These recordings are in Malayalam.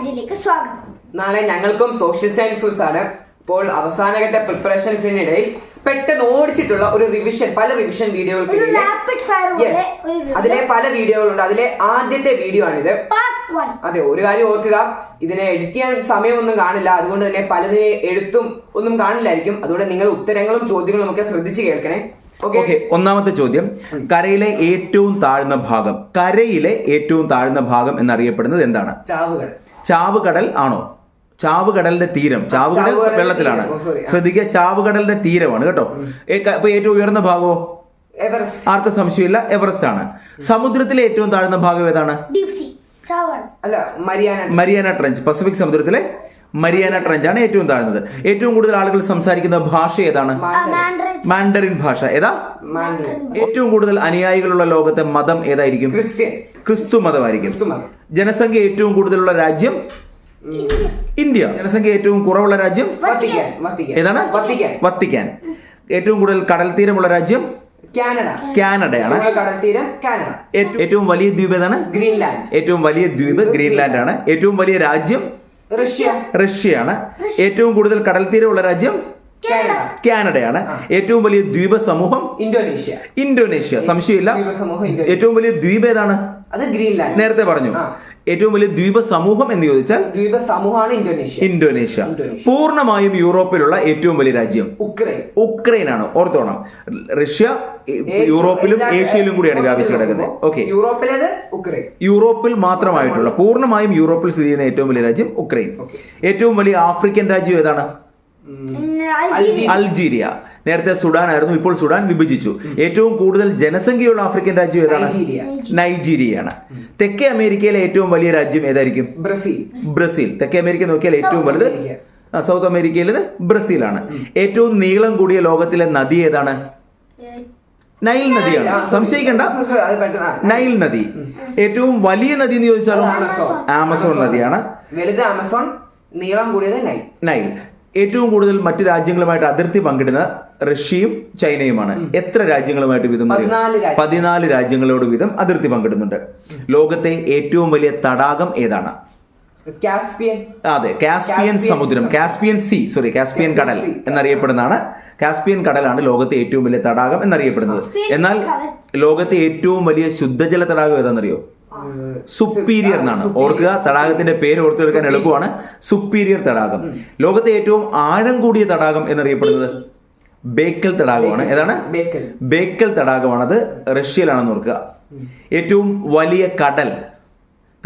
ഇതിലേക്ക് സ്വാഗതം. നാളെ ഞങ്ങൾക്കും സോഷ്യൽ സയൻസ് ആണ്. അപ്പോൾ അവസാനഘട്ട പ്രിപ്പറേഷൻസിനിടയിൽ പെട്ടെന്ന് ഓടിച്ചിട്ടുള്ള ഒരു റിവിഷൻ പല റിവിഷൻ വീഡിയോകൾക്ക് അതിലെ പല വീഡിയോകളുണ്ട് അതിലെ ആദ്യത്തെ വീഡിയോ ആണിത്. അതെ ഒരു കാര്യം ഓർക്കുക. ഇതിനെ എഡിറ്റ് ചെയ്യാൻ സമയമൊന്നും കാണില്ല. അതുകൊണ്ട് തന്നെ പലതിനെ എഴുത്തും ഒന്നും കാണില്ലായിരിക്കും. അതുകൊണ്ട് നിങ്ങൾ ഉത്തരങ്ങളും ചോദ്യങ്ങളും ഒക്കെ ശ്രദ്ധിച്ച് കേൾക്കണേ. ഓക്കെ ഓക്കെ ഒന്നാമത്തെ ചോദ്യം. കരയിലെ ഏറ്റവും താഴ്ന്ന ഭാഗം. കരയിലെ ഏറ്റവും താഴ്ന്ന ഭാഗം എന്നറിയപ്പെടുന്നത് എന്താണ്? ചാവുകൾ. ചാവുകടൽ ആണോ? ചാവുകടലിന്റെ തീരം. ചാവുകടൽ വെള്ളത്തിലാണ്. ശ്രദ്ധിക്കുക ചാവുകടലിന്റെ തീരമാണ് കേട്ടോ. ഇപ്പൊ ഏറ്റവും ഉയർന്ന ഭാഗമോ എവറസ്റ്റ്. ആർക്കും സംശയമില്ല എവറസ്റ്റ് ആണ്. സമുദ്രത്തിലെ ഏറ്റവും താഴ്ന്ന ഭാഗം ഏതാണ്? ഡീപ് സി ചാവൺ അല്ല മരിയാന മരിയാന ട്രഞ്ച് പസഫിക് സമുദ്രത്തിലെ മരിയാന ട്രഞ്ച് ആണ് ഏറ്റവും താഴ്ന്നത്. ഏറ്റവും കൂടുതൽ ആളുകൾ സംസാരിക്കുന്ന ഭാഷ ഏതാണ്? മാൻഡറിൻ ഭാഷ. ഏതാ? മാൻഡറിൻ ഏറ്റവും കൂടുതൽ അനുയായികളുള്ള ലോകത്തെ മതം ഏതായിരിക്കും? ക്രിസ്ത്യൻ. ക്രിസ്തു മതമായിരിക്കും ജനസംഖ്യ ഏറ്റവും കൂടുതലുള്ള രാജ്യം ഇന്ത്യ. ജനസംഖ്യ ഏറ്റവും കുറവുള്ള രാജ്യം വത്തിക്കാൻ വത്തിക്കാൻ. ഏതാണ്? വത്തിക്കാൻ. വത്തിക്കാൻ. ഏറ്റവും കൂടുതൽ കടൽ തീരമുള്ള രാജ്യം കാനഡ. കാനഡയാണ്. ഏറ്റവും കടൽ തീരം കാനഡ. ഏറ്റവും- വലിയ ദ്വീപ് ഏതാണ്? ഗ്രീൻലാൻഡ്. ഏറ്റവും വലിയ ദ്വീപ് ഗ്രീൻലാൻഡ്. ആണ് ഏറ്റവും വലിയ രാജ്യം റഷ്യ. റഷ്യയാണ്. ഏറ്റവും കൂടുതൽ കടൽ തീരമുള്ള രാജ്യം കാനഡ. കാനഡയാണ്. ഏറ്റവും വലിയ ദ്വീപ സമൂഹം ഇന്തോനേഷ്യ. ഇന്തോനേഷ്യ. സംശയമില്ല. ഏറ്റവും വലിയ ദ്വീപ് ഏതാണ്? അത് ഗ്രീൻലാൻഡ്. നേരത്തെ പറഞ്ഞു. ഏറ്റവും വലിയ ദ്വീപ സമൂഹം എന്ന് ചോദിച്ചാൽ ദ്വീപ സമൂഹമാണ് ഇന്തോനേഷ്യ. ഇന്തോനേഷ്യ. പൂർണമായും യൂറോപ്പിലുള്ള ഏറ്റവും വലിയ രാജ്യം ഉക്രൈൻ. ഉക്രൈൻ ആണ് ഓർത്തോണം. റഷ്യ യൂറോപ്പിലും ഏഷ്യയിലും കൂടിയാണ് വ്യാപിച്ചു കിടക്കുന്നത്. ഓക്കെ. യൂറോപ്പിലേത് ഉക്രൈൻ. യൂറോപ്പിൽ മാത്രമായിട്ടുള്ള പൂർണമായും യൂറോപ്പിൽ സ്ഥിതി ചെയ്യുന്ന ഏറ്റവും വലിയ രാജ്യം ഉക്രൈൻ. ഏറ്റവും വലിയ ആഫ്രിക്കൻ രാജ്യം ഏതാണ്? അൾജീരിയ നേരത്തെ സുഡാൻ ആയിരുന്നു ഇപ്പോൾ സുഡാൻ വിഭജിച്ചു. ഏറ്റവും കൂടുതൽ ജനസംഖ്യയുള്ള ആഫ്രിക്കൻ രാജ്യം ഏതാണ്? നൈജീരിയ. നൈജീരിയയാണ്. തെക്കേ അമേരിക്കയിലെ ഏറ്റവും വലിയ രാജ്യം ഏതായിരിക്കും? ബ്രസീൽ. ബ്രസീൽ. തെക്കേ അമേരിക്ക നോക്കിയാൽ ഏറ്റവും വലുത് സൗത്ത് അമേരിക്കയിലത് ബ്രസീലാണ്. ഏറ്റവും നീളം കൂടിയ ലോകത്തിലെ നദി ഏതാണ്? നൈൽ നദിയാണ്. സംശയിക്കണ്ട. നൈൽ നദി. ഏറ്റവും വലിയ നദി എന്ന് ചോദിച്ചാലോ ആമസോൺ. ആമസോൺ. നദിയാണ്. വലുത് ആമസോൺ നീളം കൂടിയത് നൈൽ. നൈൽ. ഏറ്റവും കൂടുതൽ മറ്റു രാജ്യങ്ങളുമായിട്ട് അതിർത്തി പങ്കിടുന്ന റഷ്യയും ചൈനയുമാണ്. എത്ര രാജ്യങ്ങളുമായിട്ട് വീതം അറിയോ? പതിനാല് രാജ്യങ്ങളോട് വീതം അതിർത്തി പങ്കിടുന്നുണ്ട്. ലോകത്തെ ഏറ്റവും വലിയ തടാകം ഏതാണ്? കാസ്പിയൻ. അതെ കാസ്പിയൻ സമുദ്രം കാസ്പിയൻ സി സോറി കാസ്പിയൻ കടൽ. എന്നറിയപ്പെടുന്നതാണ്. കാസ്പിയൻ കടലാണ് ലോകത്തെ ഏറ്റവും വലിയ തടാകം എന്നറിയപ്പെടുന്നത്. എന്നാൽ ലോകത്തെ ഏറ്റവും വലിയ ശുദ്ധജല തടാകം ഏതാണെന്നറിയോ? സുപ്പീരിയർ എന്നാണ്. ഓർക്കുക തടാകത്തിന്റെ പേര് ഓർത്തു വെക്കാൻ എളുപ്പമാണ്. സുപ്പീരിയർ തടാകം. ലോകത്തെ ഏറ്റവും ആഴം കൂടിയ തടാകം എന്നറിയപ്പെടുന്നത് ബേക്കൽ തടാകമാണ്. ഏതാണ്? ബേക്കൽ. തടാകമാണത്. റഷ്യയിലാണെന്ന് ഓർക്കുക. ഏറ്റവും വലിയ കടൽ.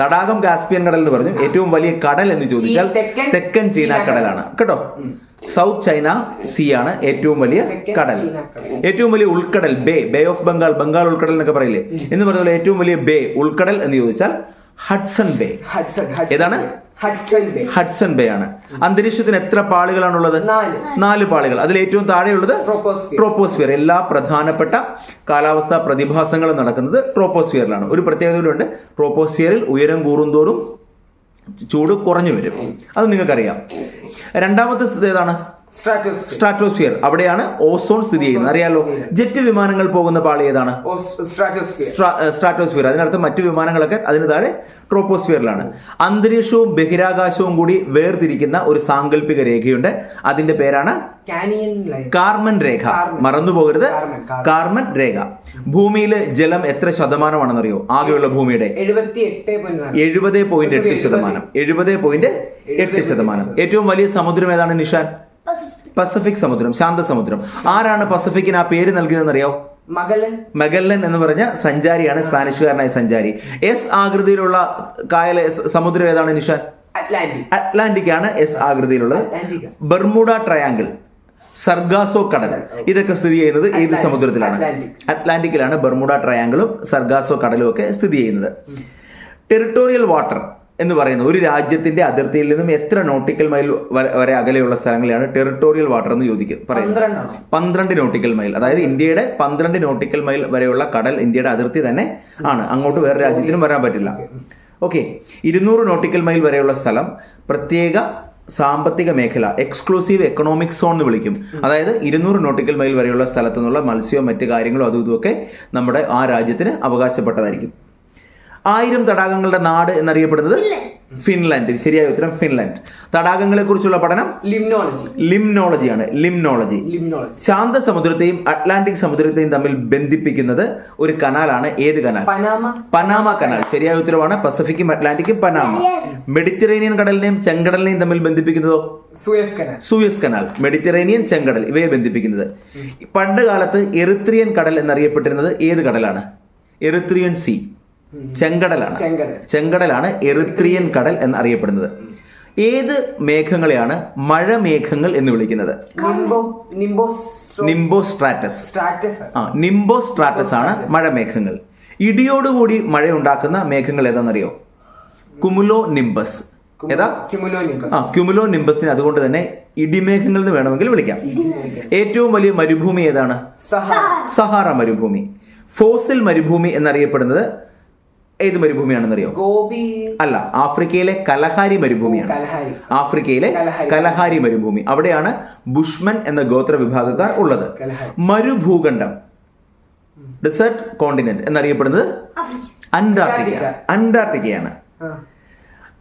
തടാകം കാസ്പിയൻ കടൽ എന്ന് പറഞ്ഞു. ഏറ്റവും വലിയ കടൽ എന്ന് ചോദിച്ചാൽ തെക്കൻ ചീന കടലാണ് കേട്ടോ? സൗത്ത് ചൈന സീ ആണ് ഏറ്റവും വലിയ കടൽ. ഏറ്റവും വലിയ ഉൾക്കടൽ bay bay of Bengal Bengal ഉൾക്കടൽ എന്നൊക്കെ പറയില്ലേ? എന്ന് പറഞ്ഞ പോലെ ഏറ്റവും വലിയ ബേ ഉൾക്കടൽ എന്ന് ചോദിച്ചാൽ ഹഡ്സൺ ബേ ഹഡ്സൺ ഏതാണ്? ഹഡ്സൺ ബേ ആണ്. അന്തരീക്ഷത്തിന് എത്ര പാളികളാണുള്ളത്? നാല്. നാല് പാളികൾ. അതിൽ ഏറ്റവും താഴെയുള്ളത്. ട്രോപ്പോസ്ഫിയർ എല്ലാ പ്രധാനപ്പെട്ട കാലാവസ്ഥാ പ്രതിഭാസങ്ങളും നടക്കുന്നത് ട്രോപ്പോസ്ഫിയറിലാണ് ഒരു പ്രത്യേകതയിലുണ്ട് ട്രോപ്പോസ്ഫിയറിൽ ഉയരം കൂടുന്തോറും ചൂട് കുറഞ്ഞു വരും. അത് നിങ്ങൾക്കറിയാം. രണ്ടാമത്തെ ഏതാണ്? സ്ട്രാറ്റോസ്ഫിയർ അവിടെയാണ് ഓസോൺ സ്ഥിതി ചെയ്യുന്നത്. അറിയാലോ? ജെറ്റ് വിമാനങ്ങൾ പോകുന്ന പാളി ഏതാണ്? സ്ട്രാറ്റോസ്ഫിയർ സ്ട്രാ- സ്ട്രാറ്റോസ്ഫിയർ അതിനർത്ഥം മറ്റു വിമാനങ്ങളൊക്കെ അതിന് താഴെ ട്രോപ്പോസ്ഫിയറിലാണ് അന്തരീക്ഷവും ബഹിരാകാശവും കൂടി വേർതിരിക്കുന്ന ഒരു സാങ്കല്പിക രേഖയുണ്ട്. അതിന്റെ പേരാണ് കാർമൻ രേഖ. മറന്നു പോകരുത്. കാർമൻ, രേഖ. ഭൂമിയിൽ ജലം എത്ര ശതമാനമാണെന്നറിയോ? ആകെയുള്ള ഭൂമിയുടെ എഴുപത് പോയിന്റ് എട്ട് ശതമാനം. എഴുപത് പോയിന്റ് എട്ട് ശതമാനം. ഏറ്റവും വലിയ സമുദ്രം ഏതാണ് നിഷാൻ? പസഫിക് സമുദ്രം ശാന്തസമുദ്രം. ആരാണ് പസഫിക്കിന് ആ പേര് നൽകിയതെന്ന് അറിയാവോ മകലൻ മഗല്ലൻ എന്ന് പറഞ്ഞ സഞ്ചാരിയാണ് സ്പാനിഷുകാരനായ സഞ്ചാരി. എസ് ആകൃതിയിലുള്ള കായൽ സമുദ്രം ഏതാണ് നിഷാൻ? അറ്റ്ലാന്റിക്. അറ്റ്ലാന്റിക് ആണ് എസ് ആകൃതിയിലുള്ളത്. ബർമുഡ ട്രയാങ്കിൾ സർഗാസോ കടൽ. ഇതൊക്കെ സ്ഥിതി ചെയ്യുന്നത് ഏത്. സമുദ്രത്തിലാണ്. അറ്റ്ലാന്റിക്. അറ്റ്ലാന്റിക്കിലാണ് ബർമുഡ ട്രയാങ്കിളും സർഗാസോ കടലും ഒക്കെ സ്ഥിതി ചെയ്യുന്നത്. ടെറിട്ടോറിയൽ വാട്ടർ എന്ന് പറയുന്നത്. ഒരു രാജ്യത്തിന്റെ അതിർത്തിയിൽ നിന്നും എത്ര നോട്ടിക്കൽ മൈൽ വരെ- വരെ അകലെയുള്ള സ്ഥലങ്ങളെയാണ് ടെറിട്ടോറിയൽ വാട്ടർ എന്ന് ചോദിക്കുന്നത് പറയുന്നത്. പന്ത്രണ്ട് നോട്ടിക്കൽ മൈൽ അതായത് ഇന്ത്യയുടെ പന്ത്രണ്ട് നോട്ടിക്കൽ മൈൽ വരെയുള്ള കടൽ ഇന്ത്യയുടെ അതിർത്തി തന്നെ ആണ്. അങ്ങോട്ട് വേറെ രാജ്യത്തിനും വരാൻ പറ്റില്ല. ഓക്കെ. ഇരുന്നൂറ് നോട്ടിക്കൽ മൈൽ വരെയുള്ള സ്ഥലം പ്രത്യേക സാമ്പത്തിക മേഖല എക്സ്ക്ലൂസീവ് എക്കണോമിക് സോൺ എന്ന് വിളിക്കും. അതായത് ഇരുന്നൂറ് നോട്ടിക്കൽ മൈൽ വരെയുള്ള സ്ഥലത്തു നിന്നുള്ള മത്സ്യവും മറ്റു കാര്യങ്ങളും അതും ഇതുമൊക്കെ നമ്മുടെ ആ രാജ്യത്തിന് അവകാശപ്പെട്ടതായിരിക്കും. ആയിരം തടാകങ്ങളുടെ നാട് എന്നറിയപ്പെടുന്നത് ഫിൻലാൻഡ്. ശരിയായ ഉത്തരം ഫിൻലാൻഡ്. തടാകങ്ങളെ കുറിച്ചുള്ള പഠനം ലിംനോളജി. ലിംനോളജിയാണ് ലിംനോളജി. ലിംനോളജി. ശാന്ത സമുദ്രത്തെയും അറ്റ്ലാന്റിക് സമുദ്രത്തെയും തമ്മിൽ ബന്ധിപ്പിക്കുന്നത് ഒരു കനാലാണ്. ഏത് കനാൽ? പനാമ. Panama canal. ശരിയായ ഉത്തരവാണ്. പസഫിക്കും അറ്റ്ലാന്റിക്കും പനാമ. മെഡിറ്ററേനിയൻ കടലിനെയും ചെങ്കടലിനെയും തമ്മിൽ ബന്ധിപ്പിക്കുന്നതോ? Suez canal. Suez canal. Mediterranean ചെങ്കടൽ. ഇവയെ ബന്ധിപ്പിക്കുന്നത്. പണ്ട് കാലത്ത് എറിത്രിയൻ കടൽ എന്നറിയപ്പെട്ടിരുന്നത് ഏത് കടലാണ്? Erythrian sea. ചെങ്കടലാണ്. ചെങ്കടലാണ് എറിത്രിയൻ കടൽ എന്നറിയപ്പെടുന്നത്. ഏത് മേഘങ്ങളെയാണ് മഴ മേഘങ്ങൾ എന്ന് വിളിക്കുന്നത്? Nimbostratus nimbo nimbo stratus. Stratus. ആ നിംബോസ്ട്രാറ്റസ് ആണ് മഴമേഘങ്ങൾ. ഇടിയോടുകൂടി മഴയുണ്ടാക്കുന്ന മേഘങ്ങൾ ഏതാണെന്നറിയോ? Cumulonimbus. ഏതാ? Cumulonimbus. ആ ക്യുമുലോ നിംബസിന് അതുകൊണ്ട് തന്നെ ഇടിമേഘങ്ങൾ എന്ന് വേണമെങ്കിൽ വിളിക്കാം. ഏറ്റവും വലിയ മരുഭൂമി ഏതാണ്? സഹാറ മരുഭൂമി. ഫോസിൽ മരുഭൂമി എന്നറിയപ്പെടുന്നത് ഏത് മരുഭൂമിയാണെന്നറിയോ? ഗോപി. അല്ല ആഫ്രിക്കയിലെ കലഹാരി മരുഭൂമിയാണ്. ആഫ്രിക്കയിലെ കലഹാരി. മരുഭൂമി. അവിടെയാണ് ബുഷ്മൻ എന്ന ഗോത്ര വിഭാഗക്കാർ ഉള്ളത്. മരുഭൂഖണ്ഡം. ഡെസേർട്ട് കോണ്ടിനെന്റ് എന്നറിയപ്പെടുന്നത് അന്റാർട്ടിക്ക. അന്റാർട്ടിക്കയാണ്.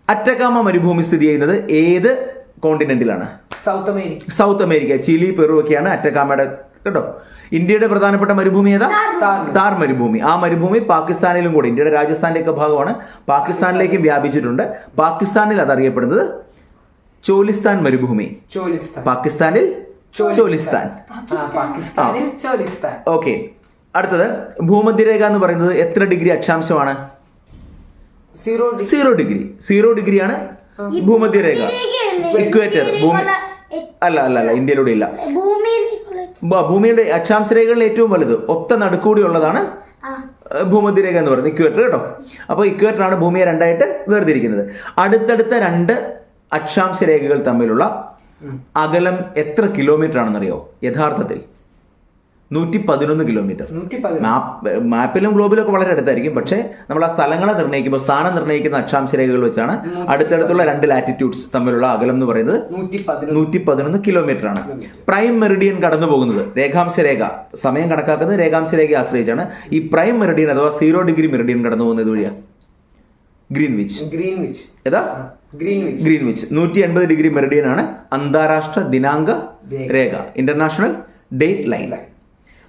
അറ്റക്കാമ അറ്റകാമ മരുഭൂമി സ്ഥിതി ചെയ്യുന്നത് ഏത് കോണ്ടിനെന്റിലാണ് south America. South America Chile Peru ഒക്കെയാണ് അറ്റകാമയുടെ കേട്ടോ ഇന്ത്യയുടെ പ്രധാനപ്പെട്ട മരുഭൂമി ഏതാ? താർ മരുഭൂമി. ആ മരുഭൂമി പാകിസ്ഥാനിലും കൂടെ ഇന്ത്യയുടെ രാജസ്ഥാന്റെ ഒക്കെ ഭാഗമാണ്. പാകിസ്ഥാനിലേക്ക് വ്യാപിച്ചിട്ടുണ്ട്. പാകിസ്ഥാനിൽ അതറിയപ്പെടുന്നത് ചോലിസ്ഥാൻ മരുഭൂമി. പാകിസ്ഥാനിൽ ചോലിസ്ഥാൻ. ഓക്കെ. അടുത്തത് ഭൂമധ്യരേഖ എന്ന് പറയുന്നത് എത്ര degree അക്ഷാംശമാണ്? Zero degree. Zero degree. Zero ഡിഗ്രിയാണ് ഭൂമധ്യരേഖ. ഇക്വേറ്റർ ഭൂമി അല്ല അല്ല അല്ല. ഇന്ത്യയിലൂടെ ഇല്ല. ഭൂമിയുടെ അക്ഷാംശ രേഖകളിൽ ഏറ്റവും വലുത്. ഒത്ത നടുക്കൂടി ഉള്ളതാണ് ഭൂമധ്യരേഖ എന്ന് പറയുന്നത്. ഇക്വേറ്റർ കേട്ടോ? അപ്പോൾ ഇക്വേറ്ററാണ് ഭൂമിയെ രണ്ടായിട്ട് വേർതിരിക്കുന്നത്. അടുത്തടുത്ത രണ്ട് അക്ഷാംശ രേഖകൾ തമ്മിലുള്ള അകലം എത്ര കിലോമീറ്റർ ആണെന്നറിയോ? യഥാർത്ഥത്തിൽ. നൂറ്റി പതിനൊന്ന് കിലോമീറ്റർ മാപ്പിലും ഗ്ലോബിലും ഒക്കെ വളരെ അടുത്തായിരിക്കും. പക്ഷേ നമ്മൾ ആ സ്ഥലങ്ങളെ നിർണയിക്കുമ്പോൾ സ്ഥാനം നിർണയിക്കുന്ന അക്ഷാംശ രേഖകൾ വെച്ചാണ് അടുത്തടുത്തുള്ള രണ്ട് ലാറ്റിറ്റ്യൂഡ്സ് തമ്മിലുള്ള അകലം എന്ന് പറയുന്നത് നൂറ്റി പതിനൊന്ന് കിലോമീറ്റർ ആണ്. പ്രൈം മെറിഡിയൻ കടന്നു പോകുന്നത് രേഖാംശ രേഖ. സമയം കണക്കാക്കുന്നത് രേഖാംശ രേഖയെ ആശ്രയിച്ചാണ്. ഈ പ്രൈം മെറിഡിയൻ അഥവാ സീറോ ഡിഗ്രി മെറിഡിയൻ കടന്നു പോകുന്നത് വഴിയാ? ഗ്രീൻവിച്ച് ഗ്രീൻവിച്ച് ഏതാ? ഗ്രീൻവിച്ച് ഗ്രീൻവിച്ച് നൂറ്റി എൺപത് ഡിഗ്രി മെറിഡിയൻ ആണ് അന്താരാഷ്ട്ര ദിനാങ്ക രേഖ. International date line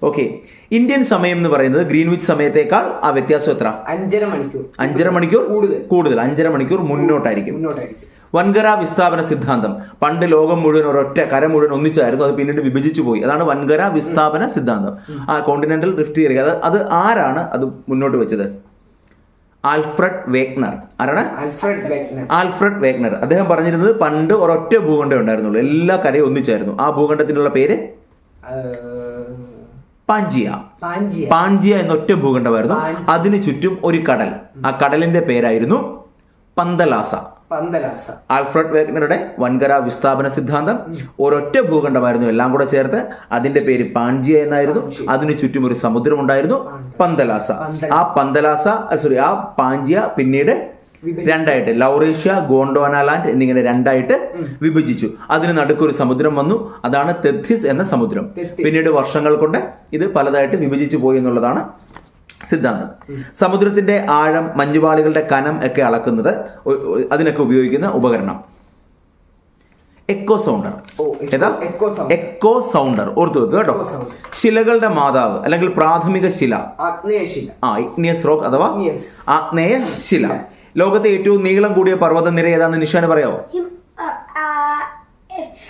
okay Indian സമയം എന്ന് പറയുന്നത് ഗ്രീൻവിച്ച് സമയത്തേക്കാൾ ആ വ്യത്യാസം എത്ര? അഞ്ചര മണിക്കൂർ. അഞ്ചര മണിക്കൂർ കൂടുതൽ. കൂടുതൽ. അഞ്ചര മണിക്കൂർ മുന്നോട്ടായിരിക്കും. മുന്നോട്ടായിരിക്കും. വൻകര വിസ്ഥാപന സിദ്ധാന്തം. പണ്ട് ലോകം മുഴുവൻ ഒരൊറ്റ കര മുഴുവൻ ഒന്നിച്ചായിരുന്നു. അത് പിന്നീട് വിഭജിച്ചു പോയി. അതാണ് വൻകര വിസ്ഥാപന സിദ്ധാന്തം. ആ കോണ്ടിനെന്റൽ റിഫ്റ്റ് തിയറി അത് അത് ആരാണ് അത് മുന്നോട്ട് വെച്ചത്? Alfred Wegener. ആരാണ്? Alfred Wegener. Alfred Wegener. അദ്ദേഹം പറഞ്ഞിരുന്നത് പണ്ട് ഒരൊറ്റ ഭൂഖണ്ഡം ഉണ്ടായിരുന്നുള്ളൂ. എല്ലാ കരയും ഒന്നിച്ചായിരുന്നു. ആ ഭൂഖണ്ഡത്തിനുള്ള പേര്? പാഞ്ചിയ പാഞ്ചിയ എന്നൊറ്റ ഭൂഖണ്ഡമായിരുന്നു. അതിനു ചുറ്റും ഒരു കടൽ. ആ കടലിന്റെ പേരായിരുന്നു പന്തലാസ. പന്തലാസ. ആൽഫ്രഡ് വേഗ്നറുടെ വൻകര വിസ്ഥാപന സിദ്ധാന്തം. ഒരൊറ്റ ഭൂഖണ്ഡമായിരുന്നു എല്ലാം കൂടെ ചേർത്ത് അതിന്റെ പേര് പാഞ്ചിയ എന്നായിരുന്നു. അതിനു ചുറ്റും ഒരു സമുദ്രമുണ്ടായിരുന്നു. പന്തലാസ പന്തലാസ. ആ പന്തലാസ. സോറി ആ പാഞ്ചിയ പിന്നീട്. രണ്ടായിട്ട് ലൗറേഷ്യ ഗോണ്ടോന ലാൻഡ് എന്നിങ്ങനെ രണ്ടായിട്ട് വിഭജിച്ചു. അതിന് നടുക്കൊരു സമുദ്രം വന്നു. അതാണ് തെത്തിസ് എന്ന സമുദ്രം. പിന്നീട് വർഷങ്ങൾ കൊണ്ട് ഇത് പലതായിട്ട് വിഭജിച്ചു പോയി എന്നുള്ളതാണ് സിദ്ധാന്തം. സമുദ്രത്തിന്റെ ആഴം മഞ്ഞുപാളികളുടെ കനം ഒക്കെ അളക്കുന്നത് അതിനൊക്കെ ഉപയോഗിക്കുന്ന ഉപകരണം. എക്കോ സൗണ്ടർ ഏതാ? Echo sounder. ഓർത്തു വെക്കുക കേട്ടോ. ശിലകളുടെ മാതാവ് അല്ലെങ്കിൽ പ്രാഥമിക ശില. ആ ഇഗ്നിയസ് റോക്ക് അഥവാ ആഗ്നേയ ശില. ലോകത്തെ ഏറ്റവും നീളം കൂടിയ പർവത നിര ഏതാന്ന് നിഷാന് പറയാമോ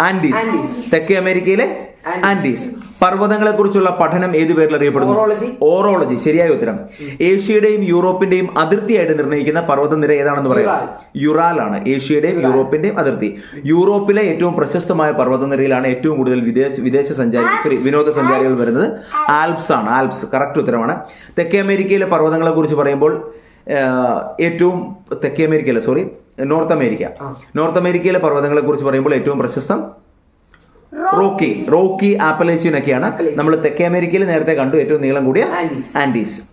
ആൻഡീസ്. ആൻഡീസ്. തെക്കേ അമേരിക്കയിലെ ആൻഡീസ്. പർവതങ്ങളെ കുറിച്ചുള്ള പഠനം ഏത് പേരിൽ അറിയപ്പെടുന്നു? ഓറോളജി. ഓറോളജി. ശരിയായ ഉത്തരം. ഏഷ്യയുടെയും യൂറോപ്പിന്റെയും അതിർത്തിയായിട്ട് നിർണയിക്കുന്ന പർവതനിര ഏതാണെന്ന് പറയാം. യുറാൽ. ആണ് ഏഷ്യയുടെയും യൂറോപ്പിന്റെയും അതിർത്തി. യൂറോപ്പിലെ ഏറ്റവും പ്രശസ്തമായ പർവതനിരയിലാണ് ഏറ്റവും കൂടുതൽ വിദേശ വിദേശ സഞ്ചാരി സോറി വിനോദസഞ്ചാരികൾ വരുന്നത്. ആൽപ്സ്. ആണ് ആൽപ്സ്. കറക്റ്റ് ഉത്തരമാണ്. തെക്കേ അമേരിക്കയിലെ പർവതങ്ങളെ കുറിച്ച് പറയുമ്പോൾ ഏറ്റവും തെക്കേ അമേരിക്കയിലെ സോറി നോർത്ത് അമേരിക്ക നോർത്ത് അമേരിക്കയിലെ പർവതങ്ങളെ കുറിച്ച് പറയുമ്പോൾ ഏറ്റവും പ്രശസ്തം റോക്കി റോക്കി ആപ്പലേച്ചിയൻ ഒക്കെയാണ് നമ്മൾ തെക്കേ അമേരിക്കയിൽ നേരത്തെ കണ്ടു ഏറ്റവും നീളം കൂടിയ ആൻഡീസ്.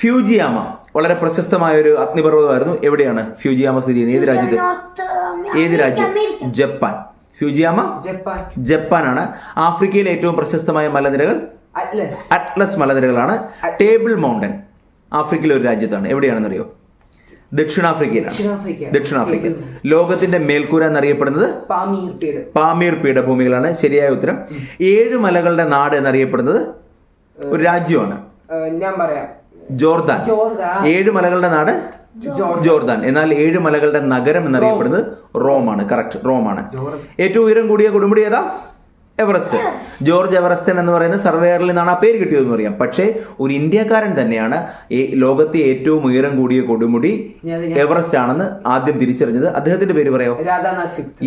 ഫ്യൂജിയാമ വളരെ പ്രശസ്തമായ ഒരു അഗ്നിപർവതമായിരുന്നു. എവിടെയാണ് ഫ്യൂജിയാമ സ്ഥിതി ചെയ്യുന്നത്? ഏത് രാജ്യത്ത്? ഏത് രാജ്യം? ജപ്പാൻ. Fujiyama Japan. ജപ്പാനാണ്. ആഫ്രിക്കയിലെ ഏറ്റവും പ്രശസ്തമായ മലനിരകൾ? അറ്റ്ലസ് മലനിരകളാണ്. ടേബിൾ മൗണ്ടൻ ആഫ്രിക്കയിലെ ഒരു രാജ്യത്താണ്. എവിടെയാണെന്നറിയോ? ദക്ഷിണാഫ്രിക്കയിലാണ്. ദക്ഷിണാഫ്രിക്ക. ദക്ഷിണാഫ്രിക്ക. ലോകത്തിന്റെ മേൽക്കൂര എന്നറിയപ്പെടുന്നത് പാമീർ പീഠഭൂമികളാണ്. ശരിയായ ഉത്തരം. ഏഴ് മലകളുടെ നാട് എന്നറിയപ്പെടുന്നത് ഒരു രാജ്യമാണ്. ഞാൻ പറയാം. ജോർദാൻ. ജോർദാൻ. ഏഴ് മലകളുടെ നാട് ജോർദാൻ. എന്നാൽ ഏഴ് മലകളുടെ നഗരം എന്നറിയപ്പെടുന്നത് റോമാണ്. കറക്റ്റ്. റോമാണ്. ഏറ്റവും ഉയരം കൂടിയ കൊടുമുടി ഏതാ? എവറസ്റ്റ്. ജോർജ് എവറസ്റ്റൻ എന്ന് പറയുന്ന സർവേയറിൽ നിന്നാണ് ആ പേര് കിട്ടിയതെന്ന് പറയാം. പക്ഷേ ഒരു ഇന്ത്യക്കാരൻ തന്നെയാണ് ഈ ലോകത്തെ ഏറ്റവും ഉയരം കൂടിയ കൊടുമുടി എവറസ്റ്റ് ആണെന്ന് ആദ്യം തിരിച്ചറിഞ്ഞത്. അദ്ദേഹത്തിന്റെ പേര് പറയോ?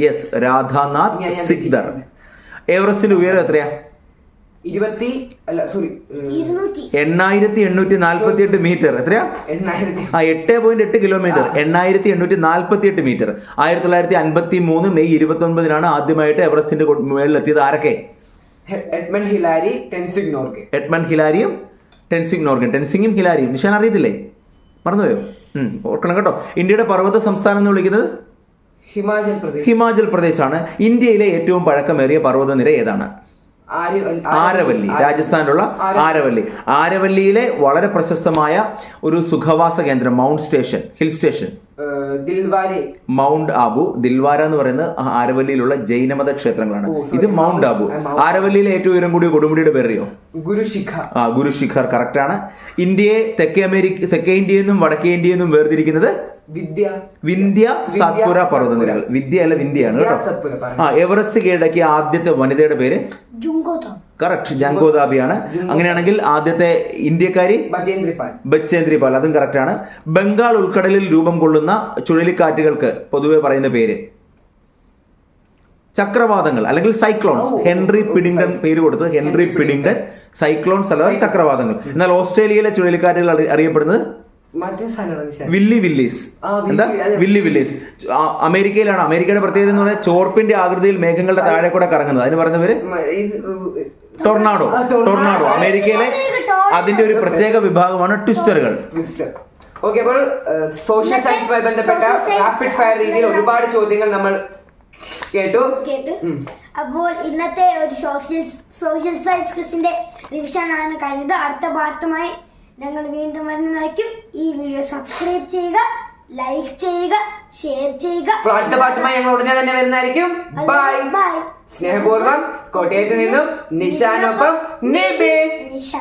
യെസ് രാധാനാഥ് സിക്ദർ എവറസ്റ്റിന്റെ ഉയരം എത്രയാ? ഇരുപത്തി അല്ല സോറി എണ്ണായിരത്തി എണ്ണൂറ്റി നാൽപ്പത്തി എട്ട് മീറ്റർ. എത്രയാ? എണ്ണായിരത്തി. ആ എട്ട് പോയിന്റ് എട്ട് കിലോമീറ്റർ എണ്ണായിരത്തി എണ്ണൂറ്റി നാൽപ്പത്തി എട്ട് മീറ്റർ. ആയിരത്തി തൊള്ളായിരത്തി അൻപത്തി മൂന്ന് മെയ് ഇരുപത്തി ഒൻപതിനാണ് ആദ്യമായിട്ട് എവറസ്റ്റിന്റെ മേളിൽ എത്തിയത് ആരൊക്കെ? Edmund Hillary Tenzing Norgay Edmund ഹിലാരിയും Tenzing Norgay. ടെൻസിംഗും ഹിലാരിയും. നിഷാൻ അറിയത്തില്ലേ? മറന്നുപോയോ? ഉം, ഓർക്കണം കേട്ടോ. ഇന്ത്യയുടെ പർവത സംസ്ഥാനം എന്ന് വിളിക്കുന്നത്? ഹിമാചൽ പ്രദേശ്. ഹിമാചൽ പ്രദേശാണ്. ഇന്ത്യയിലെ ഏറ്റവും പഴക്കമേറിയ പർവതനിര ഏതാണ്? ആരവല്ലി രാജസ്ഥാനിലുള്ള ആരവല്ലി. ആരവല്ലിയിലെ വളരെ പ്രശസ്തമായ ഒരു സുഖവാസ കേന്ദ്രം mount station hill station. Dilwara. Mount Abu Dilwara എന്ന് പറയുന്നത് ആരവല്ലിയിലുള്ള ജൈനമത ക്ഷേത്രങ്ങളാണ്. ഇത് മൗണ്ട് ആബു. ആരവല്ലിയിലെ ഏറ്റവും ഉയരം കൂടിയ കൊടുമുടിയുടെ പേരറിയോ? ഗുരുശിഖർ ആ ഗുരുശിഖർ കറക്റ്റ് ആണ്. ഇന്ത്യയെ തെക്കേ അമേരിക്ക തെക്കേ ഇന്ത്യയിൽ നിന്നും വടക്കേ ഇന്ത്യയിൽ നിന്നും വേർതിരിക്കുന്നത് വിദ്യ. വിന്ധ്യ സാത്പുര പർവതനിരകൾ. വിദ്യ അല്ല വിന്ധ്യയാണ് കേട്ടോ ആ എവറസ്റ്റ് കീഴടക്കിയ ആദ്യത്തെ വനിതയുടെ പേര്? കറക്റ്റ് ജങ്കോദാബിയാണ് അങ്ങനെയാണെങ്കിൽ ആദ്യത്തെ ഇന്ത്യക്കാരി? ബച്ചേന്ദ്രിപാൽ പാൽ ബച്ചേന്ദ്രി പാൽ അതും കറക്റ്റ് ആണ്. ബംഗാൾ ഉൾക്കടലിൽ രൂപം കൊള്ളുന്ന ചുഴലിക്കാറ്റുകൾക്ക് പൊതുവെ പറയുന്ന പേര്? ചക്രവാതങ്ങൾ അല്ലെങ്കിൽ സൈക്ലോൺസ് ഹെൻറി പിഡിംഗ്ടൺ പേര് കൊടുത്തത് ഹെൻറി പിഡിംഗ്ടൺ സൈക്ലോൺസ് അല്ലാതെ ചക്രവാതങ്ങൾ. എന്നാൽ ഓസ്ട്രേലിയയിലെ ചുഴലിക്കാറ്റുകൾ അറിയപ്പെടുന്നത്. Willy willies. ആ, വില്ലി, എന്താ? Willy willies. അമേരിക്കയിലാണ്. അമേരിക്കയുടെ പ്രത്യേകത എന്ന് പറഞ്ഞാൽ ചോർപ്പിന്റെ ആകൃതിയിൽ മേഘങ്ങളുടെ താഴെ കൂടെ കറങ്ങുന്നത്. അതിന് പറയുന്ന പേര്? മ- ഇത് ടൊർണാഡോ. ടൊർണാഡോ. അമേരിക്കയിലെ അതിന്റെ ഒരു പ്രത്യേക വിഭാഗമാണ് ട്വിസ്റ്ററുകൾ. ഓക്കെ അപ്പോൾ സോഷ്യൽ സയൻസുമായി ബന്ധപ്പെട്ട റാപ്പിഡ് ഫയർ രീതിയിൽ ഒരുപാട് ചോദ്യങ്ങൾ നമ്മൾ കേട്ടു. കേട്ടു. അപ്പോൾ ഇന്നത്തെ ഒരു സോഷ്യൽ സോഷ്യൽ സയൻസ് ക്വസ്റ്റിന്റെ റിവിഷനാണ് കഴിഞ്ഞത് അടുത്ത പാട്ടുമായി ഞങ്ങൾ വീണ്ടും വരുന്നതായിരിക്കും. ഈ വീഡിയോ സബ്സ്ക്രൈബ് ചെയ്യുക ലൈക്ക് ചെയ്യുക ഷെയർ ചെയ്യുക. അപ്പോൾ അടുത്ത പാട്ടുമായി ഞങ്ങൾ ഉടനെ തന്നെ വരുന്നതായിരിക്കും. ബൈ ബൈ സ്നേഹപൂർവം കോട്ടയത്ത് നിന്നും നിഷാനൊപ്പം നിബി. നിഷ